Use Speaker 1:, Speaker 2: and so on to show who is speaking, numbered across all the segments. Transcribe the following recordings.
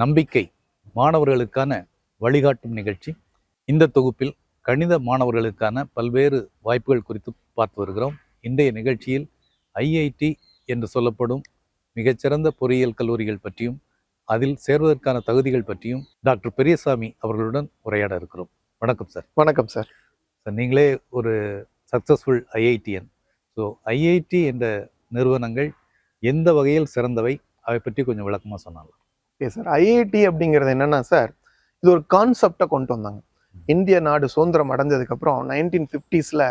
Speaker 1: நம்பிக்கை மாணவர்களுக்கான வழிகாட்டும் நிகழ்ச்சி. இந்த தொகுப்பில் கணித மாணவர்களுக்கான பல்வேறு வாய்ப்புகள் குறித்து பார்த்து வருகிறோம். இன்றைய நிகழ்ச்சியில் ஐஐடி என்று சொல்லப்படும் மிகச்சிறந்த பொறியியல் கல்லூரிகள் பற்றியும் அதில் சேர்வதற்கான தகுதிகள் பற்றியும் டாக்டர் பெரியசாமி அவர்களுடன் உரையாட இருக்கிறோம். வணக்கம் சார்.
Speaker 2: வணக்கம் சார்.
Speaker 1: சார் நீங்களே ஒரு சக்ஸஸ்ஃபுல் ஐஐடிஎன் ஸோ ஐஐடி என்ற நிறுவனங்கள் எந்த வகையில் சிறந்தவை? அதை பற்றி கொஞ்சம் விளக்கமாக சொன்னாங்க
Speaker 2: எஸ் சார் ஐஐடி அப்படிங்கிறது என்னன்னா சார் இது ஒரு கான்செப்டை கொண்டு வந்தாங்க. இந்திய நாடு சுதந்திரம் அடைஞ்சதுக்கப்புறம் நைன்டீன் ஃபிஃப்டிஸில்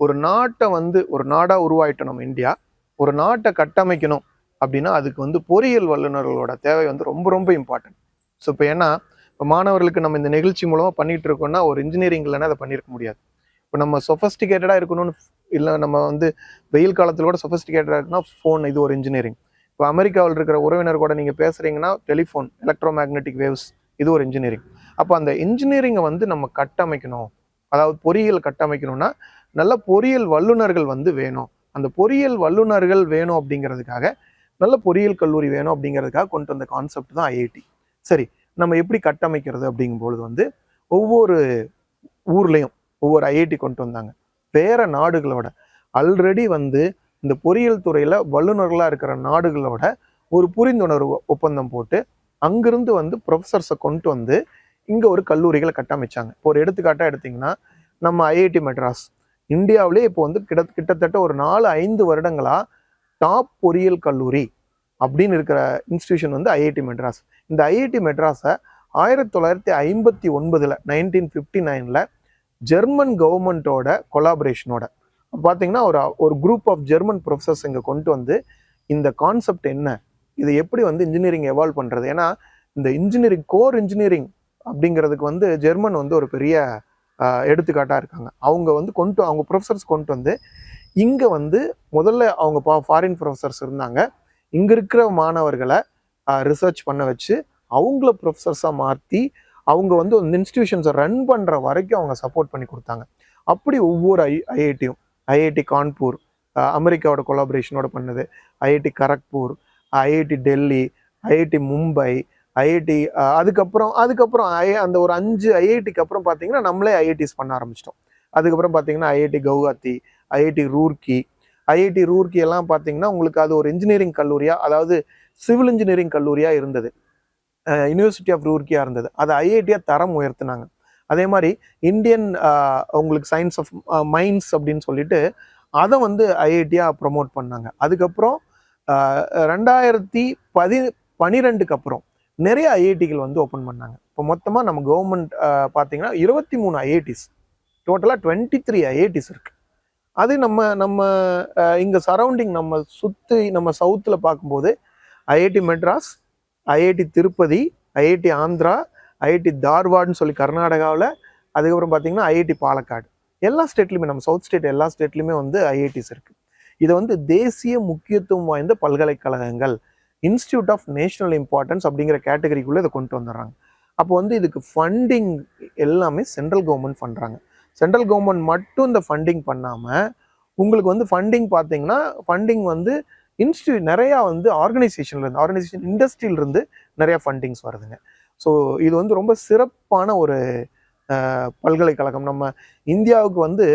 Speaker 2: ஒரு நாட்டை வந்து ஒரு நாடாக உருவாயிட்டோம் நம்ம இந்தியா. ஒரு நாட்டை கட்டமைக்கணும் அப்படின்னா அதுக்கு வந்து பொறியியல் வல்லுநர்களோட தேவை வந்து ரொம்ப ரொம்ப இம்பார்ட்டன்ட் ஸோ இப்போ ஏன்னா இப்போ மாணவர்களுக்கு நம்ம இந்த நிகழ்ச்சி மூலமாக பண்ணிகிட்டு இருக்கோம்னா ஒரு இன்ஜினியரிங் இல்லைன்னா அதை பண்ணியிருக்க முடியாது. இப்போ நம்ம சொஃபஸ்டிகேட்டடாக இருக்கணும்னு இல்லை நம்ம வந்து வெயில் காலத்தில் கூட சொஃபஸ்டிகேட்டடாக இருக்குன்னா ஃபோன் இது ஒரு இன்ஜினியரிங் இப்போ அமெரிக்காவில் இருக்கிற உறவினர் கூட நீங்கள் பேசுகிறீங்கன்னா டெலிஃபோன் எலக்ட்ரோ மேக்னெட்டிக் வேவ்ஸ் இது ஒரு இன்ஜினியரிங் அப்போ அந்த இன்ஜினியரிங்கை வந்து நம்ம கட்டமைக்கணும். அதாவது பொறியியல் கட்டமைக்கணும்னா நல்ல பொறியியல் வல்லுநர்கள் வந்து வேணும். அந்த பொறியியல் வல்லுநர்கள் வேணும் அப்படிங்கிறதுக்காக நல்ல பொறியியல் கல்லூரி வேணும் அப்படிங்கிறதுக்காக கொண்டு வந்த கான்செப்ட் தான் ஐஐடி சரி நம்ம எப்படி கட்டமைக்கிறது அப்படிங்கும்பொழுது வந்து ஒவ்வொரு ஊர்லேயும் ஒவ்வொரு ஐஐடி கொண்டு வந்தாங்க. வேற நாடுகளோட. ஆல்ரெடி வந்து இந்த பொறியியல் துறையில் வல்லுநர்களாக இருக்கிற நாடுகளோட ஒரு புரிந்துணர்வு ஒப்பந்தம் போட்டு அங்கிருந்து வந்து ப்ரொஃபஸர்ஸை கொண்டு வந்து இங்கே ஒரு கல்லூரிகளை கட்டமைச்சாங்க. இப்போ ஒரு எடுத்துக்காட்டாக எடுத்திங்கன்னா நம்ம ஐஐடி மெட்ராஸ். இந்தியாவிலே இப்போ வந்து கிட்ட கிட்டத்தட்ட ஒரு நாலு ஐந்து வருடங்களாக டாப் பொறியியல் கல்லூரி அப்படின்னு இருக்கிற இன்ஸ்டிடியூஷன் வந்து ஐஐடி மெட்ராஸ். இந்த ஐஐடி மெட்ராஸை ஆயிரத்தி தொள்ளாயிரத்தி ஐம்பத்தி ஒன்பதில் நைன்டீன் ஃபிஃப்டி நைனில் ஜெர்மன் கவர்மெண்ட்டோட கொலாபரேஷனோட பார்த்தீங்கன்னா ஒரு ஒரு குரூப் ஆஃப் ஜெர்மன் ப்ரொஃபஸர்ஸ் இங்கே கொண்டு வந்து இந்த கான்செப்ட் என்ன இதை எப்படி வந்து இன்ஜினியரிங் எவால்வ் பண்ணுறது ஏன்னா இந்த இன்ஜினியரிங் கோர் இன்ஜினியரிங் அப்படிங்கிறதுக்கு வந்து ஜெர்மன் வந்து ஒரு பெரிய எடுத்துக்காட்டாக இருக்காங்க. அவங்க வந்து கொண்டு அவங்க ப்ரொஃபஸர்ஸ் கொண்டு வந்து இங்கே வந்து முதல்ல அவங்க பா ஃபாரின் ப்ரொஃபஸர்ஸ் இருந்தாங்க. இங்கே இருக்கிற மாணவர்களை ரிசர்ச் பண்ண வச்சு அவங்கள ப்ரொஃபஸர்ஸாக மாற்றி அவங்க வந்து அந்த இன்ஸ்டிடியூஷன்ஸை ரன் பண்ணுற வரைக்கும் அவங்க சப்போர்ட் பண்ணி கொடுத்தாங்க. அப்படி ஒவ்வொரு ஐ ஐஐடியும் ஐஐடி கான்பூர் அமெரிக்காவோட கொலாபரேஷனோட பண்ணது. IIT Kharagpur IIT Delhi IIT Mumbai IIT அதுக்கப்புறம் அதுக்கப்புறம் ஐ அந்த ஒரு அஞ்சு ஐஐடிக்கு அப்புறம் பார்த்தீங்கன்னா நம்மளே ஐஐடிஸ் பண்ண ஆரம்பிச்சிட்டோம். அதுக்கப்புறம் பார்த்தீங்கன்னா IIT Guwahati IIT Roorkee IIT Roorkee எல்லாம் பார்த்தீங்கன்னா உங்களுக்கு அது ஒரு இன்ஜினியரிங் கல்லூரியாக அதாவது சிவில் இன்ஜினியரிங் கல்லூரியாக இருந்தது. யூனிவர்சிட்டி ஆஃப் ரூர்க்கியாக இருந்தது. அதை ஐஐடியாக தரம் உயர்த்தினாங்க. அதே மாதிரி இந்தியன் உங்களுக்கு சயின்ஸ் ஆஃப் மைன்ஸ் அப்படின்னு சொல்லிட்டு அதை வந்து ஐஐடியாக ப்ரொமோட் பண்ணாங்க. அதுக்கப்புறம் ரெண்டாயிரத்தி பதி பனிரெண்டுக்கு அப்புறம் நிறைய ஐஐடிகள் வந்து ஓப்பன் பண்ணாங்க. இப்போ மொத்தமாக நம்ம கவர்மெண்ட் பார்த்தீங்கன்னா இருபத்தி மூணு ஐஐடிஸ் டோட்டலாக டுவெண்ட்டி த்ரீ ஐஐடிஸ் இருக்குது அது நம்ம நம்ம இங்கே சரௌண்டிங் நம்ம சுற்றி நம்ம சவுத்தில் பார்க்கும்போது IIT Madras IIT Tirupati IIT Andhra IIT தார்வாட்னு சொல்லி கர்நாடகாவில் அதுக்கப்புறம் பார்த்தீங்கன்னா ஐஐடி பாலக்காடு. எல்லா ஸ்டேட்லையுமே நம்ம சவுத் ஸ்டேட் எல்லா ஸ்டேட்லையுமே வந்து ஐஐடிஸ் இருக்குது இதை வந்து தேசிய முக்கியத்துவம் வாய்ந்த பல்கலைக்கழகங்கள் இன்ஸ்டியூட் ஆஃப் நேஷனல் இம்பார்ட்டன்ஸ் அப்படிங்கிற கேட்டகரிக்குள்ளே இதை கொண்டு வந்துடுறாங்க. அப்போ வந்து இதுக்கு ஃபண்டிங் எல்லாமே சென்ட்ரல் கவர்மெண்ட் பண்ணுறாங்க சென்ட்ரல் கவர்மெண்ட் மட்டும் இந்த ஃபண்டிங் பண்ணாமல் உங்களுக்கு வந்து ஃபண்டிங் பார்த்தீங்கன்னா ஃபண்டிங் வந்து இன்ஸ்டியூட் நிறையா வந்து ஆர்கனைசேஷன்லேருந்து ஆர்கனைசேஷன் இண்டஸ்ட்ரியிலிருந்து நிறையா ஃபண்டிங்ஸ் வருதுங்க. ஸோ இது வந்து ரொம்ப சிறப்பான ஒரு பல்கலைக்கழகம். நம்ம இந்தியாவுக்கு வந்து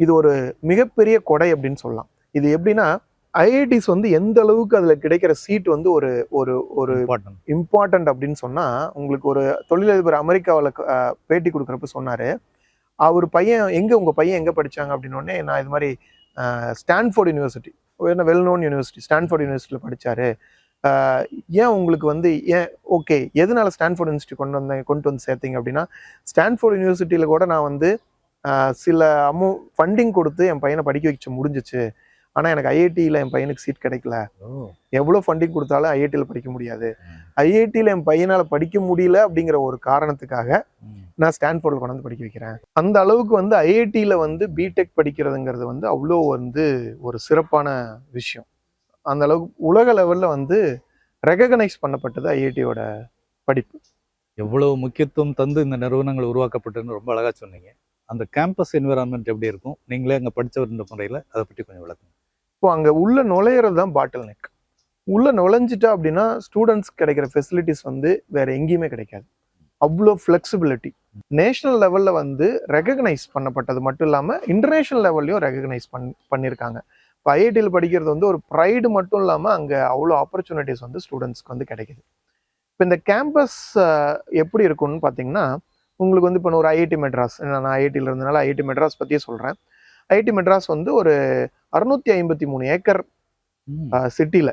Speaker 2: இது ஒரு மிகப்பெரிய கொடை அப்படின்னு சொல்லலாம். இது எப்படின்னா ஐஐடிஸ் வந்து எந்த அளவுக்கு அதில் கிடைக்கிற சீட் வந்து ஒரு ஒரு ஒரு
Speaker 1: இம்பார்ட்டன்ட்
Speaker 2: அப்படின்னு சொன்னால் உங்களுக்கு ஒரு தொழிலதிபர் அமெரிக்காவில் பேட்டி கொடுக்குறப்ப சொன்னார். அவர் பையன் எங்கே உங்கள் பையன் எங்கே படித்தாங்க அப்படின்னோடனே நான் இது மாதிரி ஸ்டான்ஃபோர்ட் யூனிவர்சிட்டி என்ன வெல் நோன் யூனிவர்சிட்டி ஸ்டான்ஃபோர்ட் யூனிவர்சிட்டியில் படித்தார் ஏன் உங்களுக்கு வந்து ஏன் ஓகே எதனால ஸ்டான்ஃபோர்ட் யூனிவர்சிட்டி கொண்டு வந்தேன் கொண்டு வந்து சேர்த்தீங்க அப்படின்னா ஸ்டான்ஃபோர்ட் யூனிவர்சிட்டியில் கூட நான் வந்து சில அமௌ ஃபண்டிங் கொடுத்து என் பையனை படிக்க வைக்க முடிஞ்சிச்சு. ஆனால் எனக்கு ஐஐடியில் என் பையனுக்கு சீட் கிடைக்கல. எவ்வளோ ஃபண்டிங் கொடுத்தாலும் ஐஐடியில் படிக்க முடியாது. ஐஐடியில் என் பையனால் படிக்க முடியல அப்படிங்கிற ஒரு காரணத்துக்காக நான் ஸ்டான்ஃபோர்டில் கொண்டு வந்து படிக்க வைக்கிறேன். அந்த அளவுக்கு வந்து ஐஐடியில் வந்து பிடெக் படிக்கிறதுங்கிறது வந்து அவ்வளோ வந்து ஒரு சிறப்பான விஷயம். அந்த அளவுக்கு உலக லெவலில் வந்து ரெகக்னைஸ் பண்ணப்பட்டது ஐஐடியோட படிப்பு.
Speaker 1: எவ்வளவு முக்கியத்துவம் தந்து இந்த நிறுவனங்கள் உருவாக்கப்பட்டதுன்னு ரொம்ப அழகா சொன்னீங்க. அந்த கேம்பஸ் என்விரான்மெண்ட் எப்படி இருக்கும்? நீங்களே அங்கே படித்தவர் முறையில் அதை பற்றி கொஞ்சம் விளக்குங்க.
Speaker 2: இப்போ அங்கே உள்ள நுழையிறது தான் பாட்டில் நெக் உள்ள நுழைஞ்சிட்டா அப்படின்னா ஸ்டூடெண்ட்ஸ் கிடைக்கிற ஃபெசிலிட்டிஸ் வந்து வேற எங்கேயுமே கிடைக்காது. அவ்வளோ ஃப்ளெக்சிபிலிட்டி நேஷனல் லெவல்ல வந்து ரெகக்னைஸ் பண்ணப்பட்டது மட்டும் இல்லாமல் இன்டர்நேஷனல் லெவல்லையும் ரெகக்னைஸ் பண் பண்ணியிருக்காங்க இப்போ ஐஐடியில் படிக்கிறது வந்து ஒரு ப்ரைடு மட்டும் இல்லாமல் அங்கே அவ்வளோ ஆப்பர்ச்சுனிட்டிஸ் வந்து ஸ்டூடெண்ட்ஸ்க்கு வந்து கிடைக்குது இப்போ இந்த கேம்பஸ் எப்படி இருக்கும்னு பார்த்தீங்கன்னா உங்களுக்கு வந்து இப்போ ஒரு ஐஐடி மெட்ராஸ் நான் ஐஐடியில் இருந்தனால ஐஐடி மெட்ராஸ் பற்றியே சொல்கிறேன் ஐஐடி மெட்ராஸ் வந்து ஒரு அறுநூத்தி ஐம்பத்தி மூணு ஏக்கர். சிட்டியில்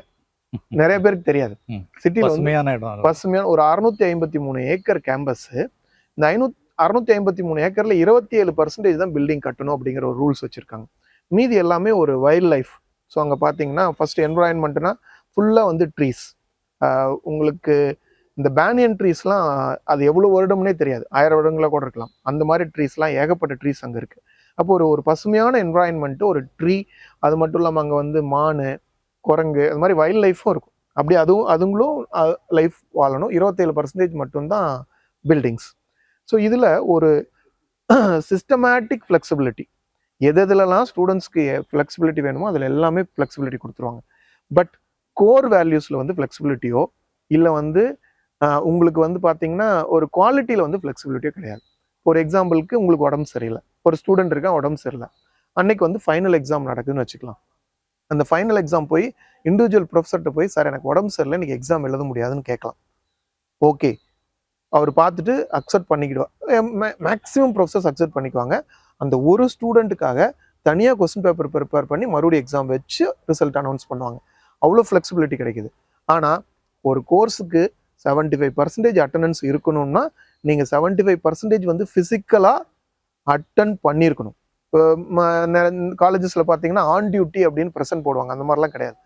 Speaker 2: நிறைய பேருக்கு தெரியாது. சிட்டியில்
Speaker 1: இடம்.
Speaker 2: பசுமையான ஒரு அறுநூத்தி ஐம்பத்தி மூணு ஏக்கர் கேம்பஸ் இந்த ஐநூத் அறுநூத்தி ஐம்பத்தி மூணு ஏக்கர்ல இருபத்தி ஏழு பர்சன்டேஜ் தான் பில்டிங் கட்டணும் அப்படிங்கிற ஒரு ரூல்ஸ் வச்சிருக்காங்க மீதி எல்லாமே ஒரு வைல்ட் லைஃப் ஸோ அங்கே பார்த்தீங்கன்னா ஃபஸ்ட் என்வரான்மெண்ட்னா ஃபுல்லாக வந்து ட்ரீஸ் உங்களுக்கு இந்த பேனியன் ட்ரீஸ்லாம் அது எவ்வளோ வருடம்னே தெரியாது. ஆயிரம் வருடங்களாக கூட இருக்கலாம். அந்த மாதிரி ட்ரீஸ்லாம் ஏகப்பட்ட ட்ரீஸ் அங்கே இருக்குது அப்போ ஒரு ஒரு பசுமையான என்வரான்மெண்ட்டு ஒரு ட்ரீ அது மட்டும் இல்லாமல் அங்கே வந்து மான் குரங்கு அது மாதிரி வைல்ட் லைஃப்பும் இருக்கும். அப்படி அதுவும் அதுங்களும் லைஃப் வாழணும். இருபத்தேழு பர்சன்டேஜ் மட்டும்தான் பில்டிங்ஸ் ஸோ இதில் ஒரு சிஸ்டமேட்டிக் ஃப்ளெக்சிபிலிட்டி எது எதுலலாம் ஸ்டூடெண்ட்ஸ்க்கு ஃப்ளெக்சிபிலிட்டி வேணுமோ அதில் எல்லாமே ஃப்ளெக்சிபிலிட்டி கொடுத்துருவாங்க. பட் கோர் வேல்யூஸில் வந்து ஃப்ளெக்சிபிலிட்டியோ இல்லை வந்து உங்களுக்கு வந்து பார்த்தீங்கன்னா ஒரு குவாலிட்டியில் வந்து ஃப்ளெக்சிபிலிட்டியோ கிடையாது. ஒரு எக்ஸாம்பிளுக்கு உங்களுக்கு உடம்பு சரியில்லை. ஒரு ஸ்டூடெண்ட் இருக்கான் உடம்பு சரியில்லை. அன்னைக்கு வந்து ஃபைனல் எக்ஸாம் நடக்குதுன்னு வச்சுக்கலாம். அந்த ஃபைனல் எக்ஸாம் போய் இண்டிவிஜுவல் ப்ரொஃபஸர்கிட்ட போய் சார் எனக்கு உடம்பு சரியில்லை இன்றைக்கி எக்ஸாம் எழுத முடியாதுன்னு கேட்கலாம். ஓகே அவர் பார்த்துட்டு அக்செப்ட் பண்ணிக்கிடுவார் மேக்ஸிமம் ப்ரொஃபஸர்ஸ் அக்செப்ட் பண்ணிக்குவாங்க. அந்த ஒரு ஸ்டூடெண்ட்டுக்காக தனியாக கொஸ்டின் பேப்பர் ப்ரிப்பேர் பண்ணி மறுபடியும் எக்ஸாம் வச்சு ரிசல்ட் அனௌன்ஸ் பண்ணுவாங்க. அவ்வளோ ஃப்ளெக்சிபிலிட்டி கிடைக்குது. ஆனால் ஒரு கோர்ஸுக்கு செவன்ட்டி ஃபைவ் பர்சன்டேஜ் அட்டண்டன்ஸ் இருக்கணும்னா நீங்கள் செவன்ட்டி ஃபைவ் பர்சன்டேஜ் வந்து ஃபிசிக்கலாக அட்டன் பண்ணியிருக்கணும். காலேஜஸில் பார்த்தீங்கன்னா ஆன் டியூட்டி அப்படின்னு ப்ரெசன்ட் போடுவாங்க. அந்த மாதிரிலாம் கிடையாது.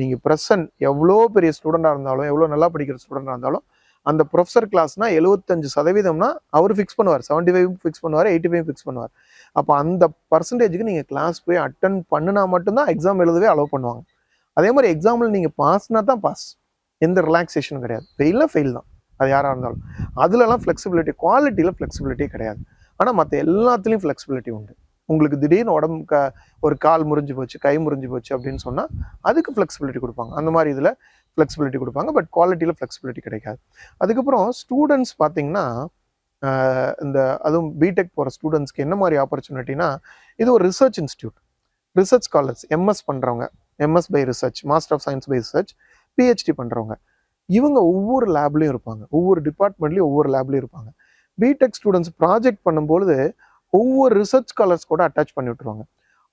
Speaker 2: நீங்கள் ப்ரெசன்ட் எவ்வளோ பெரிய ஸ்டூடெண்டாக இருந்தாலும் எவ்வளோ நல்லா படிக்கிற ஸ்டூடெண்டாக இருந்தாலும் அந்த ப்ரொஃபஸர் கிளாஸ்னால் எழுபத்தஞ்சு சதவீதம்னா அவர் ஃபிக்ஸ் பண்ணுவார். செவன்ட்டி ஃபைவ் ஃபிக்ஸ் பண்ணுவார் எயிட்டி ஃபைவ் ஃபிக்ஸ் பண்ணுவார். அப்போ அந்த பர்சன்டேஜுக்கு நீங்கள் கிளாஸ் போய் அட்டன் பண்ணினா மட்டும்தான் எக்ஸாம் எழுதவே அலோவ் பண்ணுவாங்க. அதே மாதிரி எக்ஸாமில் நீங்கள் பாஸ்னா தான் பாஸ் எந்த ரிலாக்ஸேஷனும் கிடையாது. ஃபெயிலாக ஃபெயில் தான். அது யாராக இருந்தாலும். அதுலலாம் ஃப்ளெக்சிபிலிட்டி குவாலிட்டியில் ஃப்ளெக்சிபிலிட்டி கிடையாது. ஆனால் மற்ற எல்லாத்துலேயும் ஃப்ளெக்சிபிலிட்டி உண்டு. உங்களுக்கு திடீர்னு உடம்பு க ஒரு கால் முறிஞ்சு போச்சு கை முறிஞ்சு போச்சு அப்படின்னு சொன்னால் அதுக்கு ஃப்ளெக்சிபிலிட்டி கொடுப்பாங்க. அந்த மாதிரி இதில் ஃப்ளெக்சிபிலிட்டி கொடுப்பாங்க. பட் குவாலிட்டியில் ஃப்ளெக்சிபிலிட்டி கிடைக்காது. அதுக்கப்புறம் ஸ்டூடெண்ட்ஸ் பார்த்தீங்கன்னா இந்த அதுவும் பிடெக் போகிற ஸ்டூடெண்ட்ஸ்க்கு என்ன மாதிரி ஆப்பர்ச்சுனிட்டினா இது ஒரு research institute research scholars MS பண்ணுறவங்க MS by research master of science by research PhD பண்ணுறவங்க இவங்க ஒவ்வொரு லேப்லேயும் இருப்பாங்க. ஒவ்வொரு டிபார்ட்மெண்ட்லேயும் ஒவ்வொரு லேப்லேயும் இருப்பாங்க. பிடெக் ஸ்டூடெண்ட்ஸ் ப்ராஜெக்ட் பண்ணும்பொழுது ஒவ்வொரு ரிசர்ச் ஸ்காலர்ஸ் கூட அட்டாச் பண்ணி விட்டுருவாங்க.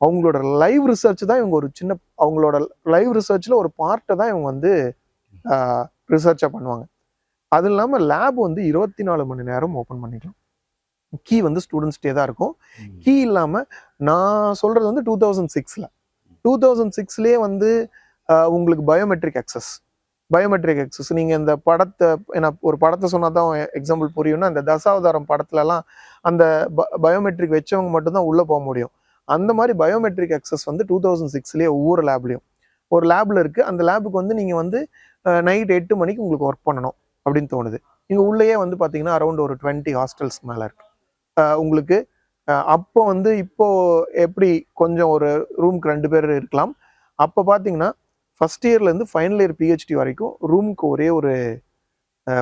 Speaker 2: அவங்களோட லைவ் ரிசர்ச் தான் இவங்க ஒரு சின்ன அவங்களோட லைவ் ரிசர்ச்சில் ஒரு பார்ட்டை தான் இவங்க வந்து ரிசர்ச்சாக பண்ணுவாங்க. அது இல்லாமல் லேப் வந்து இருபத்தி நாலு மணி நேரம் ஓப்பன் பண்ணிக்கலாம். கீ வந்து ஸ்டூடெண்ட்ஸ்டே தான் இருக்கும். கீ இல்லாமல் நான் சொல்கிறது வந்து டூ தௌசண்ட் சிக்ஸில் டூ தௌசண்ட் சிக்ஸ்லேயே வந்து உங்களுக்கு பயோமெட்ரிக் அக்சஸ் பயோமெட்ரிக் அக்சஸ் நீங்கள் இந்த படத்தை ஏன்னா ஒரு படத்தை சொன்னால் தான் எக்ஸாம்பிள் புரியும்னா இந்த தசாவதாரம் படத்துலலாம் அந்த பயோமெட்ரிக் வச்சவங்க மட்டும்தான் உள்ளே போக முடியும். அந்த மாதிரி பயோமெட்ரிக் அக்சஸ் வந்து டூ தௌசண்ட் சிக்ஸ்லேயே ஒவ்வொரு லேப்லையும் ஒரு லேபில் இருக்குது அந்த லேபுக்கு வந்து நீங்கள் வந்து நைட் எட்டு மணிக்கு உங்களுக்கு ஒர்க் பண்ணணும். அப்படின்னு தோணுது. இங்கே உள்ளேயே வந்து பார்த்தீங்கன்னா அரௌண்ட் ஒரு டுவெண்ட்டி ஹாஸ்டல்ஸ் மேலே இருக்கு. உங்களுக்கு அப்போ வந்து இப்போது எப்படி கொஞ்சம் ஒரு ரூம்க்கு ரெண்டு பேர் இருக்கலாம். அப்போ பார்த்தீங்கன்னா ஃபஸ்ட் இயர்லேருந்து ஃபைனல் இயர் பிஹெச்டி வரைக்கும் ரூமுக்கு ஒரே ஒரு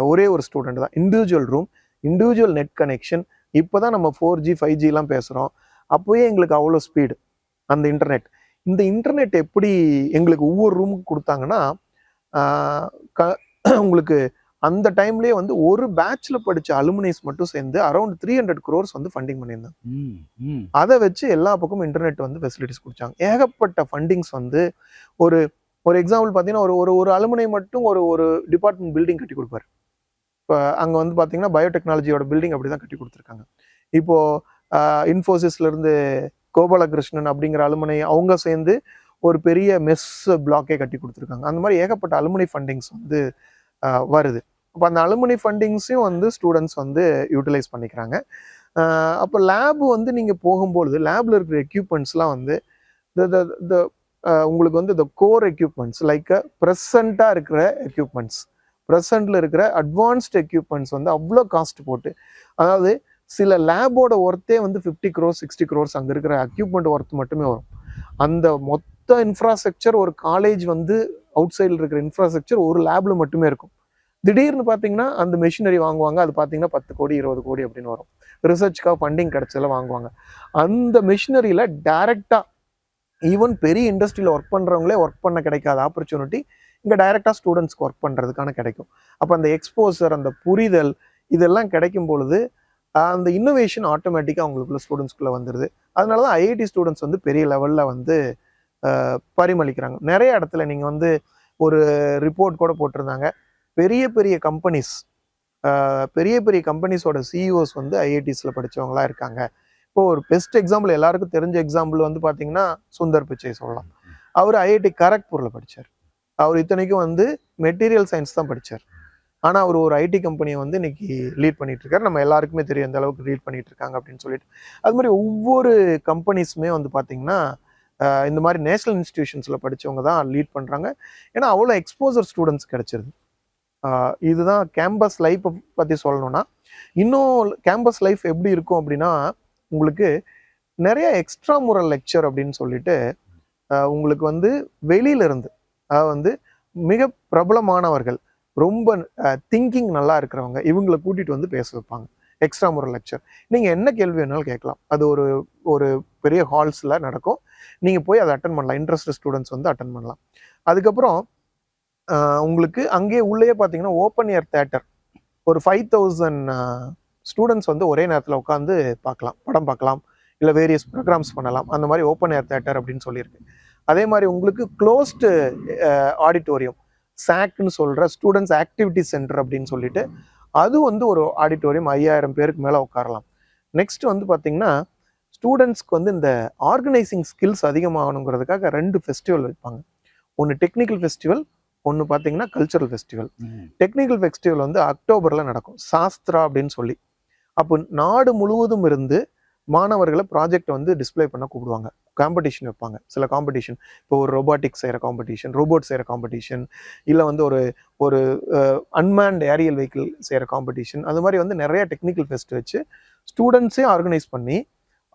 Speaker 2: ஒரே ஒரு ஸ்டூடெண்ட் தான். Individual room individual net connection இப்போ தான் நம்ம ஃபோர் ஜி ஃபைவ் ஜிலாம் பேசுகிறோம் அப்போயே எங்களுக்கு அவ்வளோ ஸ்பீடு அந்த இன்டர்நெட் இந்த இன்டர்நெட் எப்படி எங்களுக்கு ஒவ்வொரு ரூமுக்கு கொடுத்தாங்கன்னா க உங்களுக்கு அந்த டைம்லேயே வந்து ஒரு பேட்ச்ல படிச்ச அலுமினைஸ் மட்டும் சேர்ந்து அரௌண்ட் த்ரீ ஹண்ட்ரட் க்ரோர்ஸ் வந்து ஃபண்டிங் பண்ணியிருந்தாங்க. அதை வச்சு எல்லா பக்கமும் இன்டர்நெட் வந்து ஃபெசிலிட்டிஸ் கொடுத்தாங்க. ஏகப்பட்ட ஃபண்டிங்ஸ் வந்து ஒரு ஒரு எக்ஸாம்பிள் பார்த்தீங்கன்னா ஒரு ஒரு ஒரு அலுமினை மட்டும் ஒரு ஒரு டிபார்ட்மெண்ட் பில்டிங் கட்டி கொடுப்பாரு. இப்போ அங்கே வந்து பார்த்தீங்கன்னா பயோடெக்னாலஜியோட பில்டிங் அப்படி தான் கட்டி கொடுத்துருக்காங்க. இப்போ இன்ஃபோசிஸ்ல இருந்து கோபாலகிருஷ்ணன் அப்படிங்கிற அலுமினை அவங்க சேர்ந்து ஒரு பெரிய மெஸ் பிளாக்கே கட்டி கொடுத்துருக்காங்க. அந்த மாதிரி ஏகப்பட்ட அலுமினை ஃபண்டிங்ஸ் வந்து வருது. அப்போ அந்த அலுமினி ஃபண்டிங்ஸையும் வந்து ஸ்டூடெண்ட்ஸ் வந்து யூட்டிலைஸ் பண்ணிக்கிறாங்க. அப்போ லேபு வந்து நீங்கள் போகும்பொழுது லேபில் இருக்கிற எக்யூப்மெண்ட்ஸ்லாம் வந்து த உங்களுக்கு வந்து இந்த கோர் எக்யூப்மெண்ட்ஸ் லைக் ப்ரெசண்ட்டாக இருக்கிற எக்யூப்மெண்ட்ஸ் ப்ரெசண்டில் இருக்கிற அட்வான்ஸ்ட் எக்யூப்மெண்ட்ஸ் வந்து அவ்வளோ காஸ்ட் போட்டு அதாவது சில லேபோட ஒர்த்தே வந்து ஃபிஃப்டி க்ரோஸ் சிக்ஸ்டி க்ரோஸ் அங்கே இருக்கிற எக்யூப்மெண்ட் ஒர்த் மட்டுமே வரும். அந்த மொத்த இன்ஃப்ராஸ்ட்ரக்சர் ஒரு காலேஜ் வந்து அவுட் சைடில் இருக்கிற இன்ஃப்ராஸ்ட்ரக்சர் ஒரு லேபில் மட்டுமே இருக்கும். திடீர்னு பார்த்தீங்கன்னா அந்த மெஷினரி வாங்குவாங்க. அது பார்த்தீங்கன்னா பத்து கோடி இருபது கோடி அப்படின்னு வரும். ரிசர்ச்சுக்காக ஃபண்டிங் கிடைச்சதில் வாங்குவாங்க. அந்த மெஷினரியில் டைரெக்டாக ஈவன் பெரிய இண்டஸ்ட்ரியில் ஒர்க் பண்ணுறவங்களே ஒர்க் பண்ண கிடைக்காத ஆப்பர்ச்சுனிட்டி இங்கே டைரெக்டாக ஸ்டூடெண்ட்ஸ்க்கு ஒர்க் பண்ணுறதுக்கான கிடைக்கும். அப்போ அந்த எக்ஸ்போசர் அந்த புரிதல் இதெல்லாம் கிடைக்கும் பொழுது அந்த இன்னோவேஷன் ஆட்டோமேட்டிக்காக அவங்களுக்குள்ள ஸ்டூடெண்ட்ஸ்குள்ளே வந்துடுது அதனால தான் ஐஐடி ஸ்டூடெண்ட்ஸ் வந்து பெரிய லெவலில் வந்து பரிமளிக்கிறாங்க. நிறைய இடத்துல நீங்கள் வந்து ஒரு ரிப்போர்ட் கூட போட்டிருந்தாங்க. பெரிய பெரிய கம்பெனிஸ் பெரிய பெரிய கம்பெனிஸோட சிஇஓஸ் வந்து ஐஐடிஸில் படித்தவங்களாம் இருக்காங்க. இப்போ ஒரு பெஸ்ட் எக்ஸாம்பிள் எல்லாருக்கும் தெரிஞ்ச எக்ஸாம்பிள் வந்து பார்த்தீங்கன்னா சுந்தர் பிச்சை சொல்லலாம். அவர் ஐஐடி கரக்பூரில் படிச்சார். அவர் இத்தனைக்கும் வந்து மெட்டீரியல் சயின்ஸ் தான் படிச்சார். ஆனால் அவர் ஒரு ஐடி கம்பெனியை வந்து இன்னைக்கு லீட் பண்ணிட்டு இருக்காரு. நம்ம எல்லாருக்குமே தெரியும் எந்த அளவுக்கு லீட் பண்ணிட்டு இருக்காங்க அப்படின்னு சொல்லிட்டு. அது மாதிரி ஒவ்வொரு கம்பெனிஸுமே வந்து பார்த்தீங்கன்னா இந்த மாதிரி நேஷனல் இன்ஸ்டிடியூஷன்ஸில் படிச்சவங்க தான் லீட் பண்ணுறாங்க ஏன்னா அவ்வளோ எக்ஸ்போசர் ஸ்டூடெண்ட்ஸ் கிடச்சிருது. இதுதான் கேம்பஸ் லைஃப்பை பற்றி சொல்லணும்னா இன்னும் கேம்பஸ் லைஃப் எப்படி இருக்கும் அப்படின்னா உங்களுக்கு நிறைய எக்ஸ்ட்ரா முரல் லெக்சர் அப்படின்னு சொல்லிட்டு உங்களுக்கு வந்து வெளியில இருந்து அதாவது வந்து மிக பிரபலமானவர்கள் ரொம்ப திங்கிங் நல்லா இருக்கிறவங்க இவங்களை கூட்டிகிட்டு வந்து பேச வைப்பாங்க. எக்ஸ்ட்ரா முரல் லெக்சர் நீங்கள் என்ன கேள்வி வேணாலும் கேட்கலாம். அது ஒரு ஒரு பெரிய ஹால்ஸில் நடக்கும். நீங்கள் போய் அதை அட்டன் பண்ணலாம். இன்ட்ரெஸ்ட் ஸ்டூடெண்ட்ஸ் வந்து அட்டன் பண்ணலாம். அதுக்கப்புறம் உங்களுக்கு அங்கேயே உள்ளேயே பார்த்தீங்கன்னா ஓப்பன் ஏர் தேட்டர் ஒரு ஃபைவ் தௌசண்ட் ஸ்டூடெண்ட்ஸ் வந்து ஒரே நேரத்தில் உட்காந்து பார்க்கலாம் படம் பார்க்கலாம் இல்லை வேரியஸ் ப்ரோக்ராம்ஸ் பண்ணலாம். அந்த மாதிரி ஓப்பன் ஏர் தேட்டர் அப்படின்னு சொல்லியிருக்கு. அதே மாதிரி உங்களுக்கு க்ளோஸ்டு ஆடிட்டோரியம் சாக்னு சொல்கிற ஸ்டூடெண்ட்ஸ் ஆக்டிவிட்டி சென்டர் அப்படின்னு சொல்லிட்டு அது வந்து ஒரு ஆடிட்டோரியம் ஐயாயிரம் பேருக்கு மேலே உட்காரலாம். நெக்ஸ்ட் வந்து பார்த்தீங்கன்னா ஸ்டூடெண்ட்ஸ்க்கு வந்து இந்த ஆர்கனைசிங் ஸ்கில்ஸ் அதிகமாகணுங்கிறதுக்காக ரெண்டு ஃபெஸ்டிவல் வைப்பாங்க. ஒன்று டெக்னிக்கல் ஃபெஸ்டிவல் ஒன்று பார்த்தீங்கன்னா கல்ச்சரல் ஃபெஸ்டிவல் டெக்னிக்கல் ஃபெஸ்டிவல் வந்து அக்டோபரில் நடக்கும். சாஸ்திரா அப்படின்னு சொல்லி. அப்போ நாடு முழுவதும் இருந்து மாணவர்களை ப்ராஜெக்ட் வந்து டிஸ்ப்ளே பண்ண கூப்பிடுவாங்க. காம்படிஷன் வைப்பாங்க. சில காம்படிஷன் இப்போ ஒரு ரொபாட்டிக்ஸ் செய்கிற காம்படிஷன் ரோபோட் செய்கிற காம்படிஷன் இல்லை வந்து ஒரு ஒரு அன்மேன்ட் ஏரியல் வெஹிக்கிள் செய்கிற காம்படிஷன் அது மாதிரி வந்து நிறைய டெக்னிக்கல் ஃபெஸ்ட் வச்சு ஸ்டூடெண்ட்ஸே ஆர்கனைஸ் பண்ணி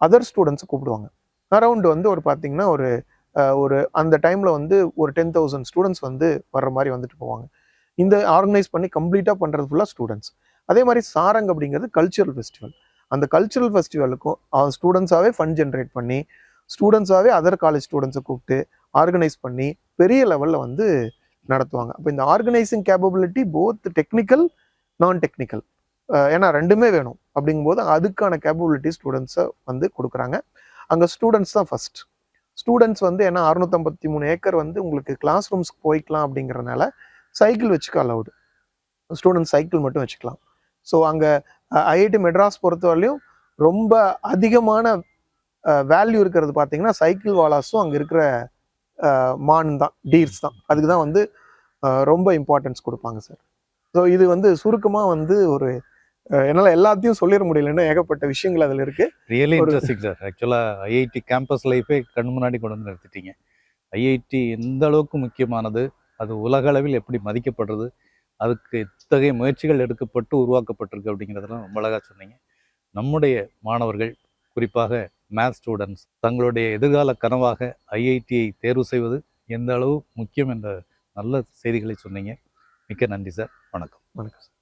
Speaker 2: அதர் ஸ்டூடெண்ட்ஸை கூப்பிடுவாங்க. அரௌண்ட் வந்து ஒரு பார்த்தீங்கன்னா ஒரு ஒரு அந்த டைமில் வந்து ஒரு டென் தௌசண்ட் ஸ்டூடெண்ட்ஸ் வந்து வர்ற மாதிரி வந்துட்டு போவாங்க. இந்த ஆர்கனைஸ் பண்ணி கம்ப்ளீட்டாக பண்ணுறது ஃபுல்லாக ஸ்டூடெண்ட்ஸ் அதே மாதிரி சாரங் அப்படிங்கிறது கல்ச்சுரல் ஃபெஸ்டிவல் அந்த கல்ச்சுரல் ஃபெஸ்டிவலுக்கும் ஸ்டூடெண்ட்ஸாகவே ஃபண்ட் ஜென்ரேட் பண்ணி ஸ்டூடெண்ட்ஸாகவே அதர் காலேஜ் ஸ்டூடெண்ட்ஸை கூப்பிட்டு ஆர்கனைஸ் பண்ணி பெரிய லெவலில் வந்து நடத்துவாங்க. அப்போ இந்த organising capability both technical non technical ஏன்னா ரெண்டுமே வேணும். அப்படிங்கும்போது அதுக்கான கேப்பபிலிட்டி ஸ்டூடெண்ட்ஸை வந்து கொடுக்குறாங்க. அங்கே ஸ்டூடெண்ட்ஸ் தான் ஃபர்ஸ்ட் ஸ்டூடெண்ட்ஸ் வந்து ஏன்னா அறுநூத்தம்பத்தி மூணு ஏக்கர் வந்து உங்களுக்கு கிளாஸ் ரூம்ஸ்க்கு போய்க்கலாம் அப்படிங்கிறனால சைக்கிள் வச்சுக்க அலவுடு ஸ்டூடெண்ட்ஸ் சைக்கிள் மட்டும் வச்சுக்கலாம். ஸோ அங்கே ஐஐடி மெட்ராஸ் பொறுத்தவரையிலையும் ரொம்ப அதிகமான வேல்யூ இருக்கிறது பார்த்தீங்கன்னா சைக்கிள் வாலாஸும் அங்கே இருக்கிற மான் தான் டீர்ஸ் தான். அதுக்கு தான் வந்து ரொம்ப இம்பார்ட்டன்ஸ் கொடுப்பாங்க சார் ஸோ இது வந்து சுருக்கமாக வந்து ஒரு என்னால் எல்லாத்தையும் சொல்லிட முடியலன்னா ஏகப்பட்ட விஷயங்கள் அதில் இருக்குது
Speaker 1: ரியலி இன்ட்ரெஸ்டிங் சார் ஆக்சுவலாக ஐஐடி கேம்பஸ் லைஃபே கண் முன்னாடி கொண்டு வந்து நிறுத்திட்டீங்க. ஐஐடி எந்த அளவுக்கு முக்கியமானது? அது உலக அளவில் எப்படி மதிக்கப்படுறது? அதுக்கு இத்தகைய முயற்சிகள் எடுக்கப்பட்டு உருவாக்கப்பட்டிருக்கு அப்படிங்கிறதெல்லாம் ரொம்ப அழகாக சொன்னீங்க. நம்முடைய மாணவர்கள் குறிப்பாக மேத்ஸ் ஸ்டூடெண்ட்ஸ் தங்களுடைய எதிர்கால கனவாக ஐஐடியை தேர்வு செய்வது எந்த அளவு முக்கியம் என்ற நல்ல செய்திகளை சொன்னீங்க. மிக்க நன்றி சார் வணக்கம்.
Speaker 2: வணக்கம்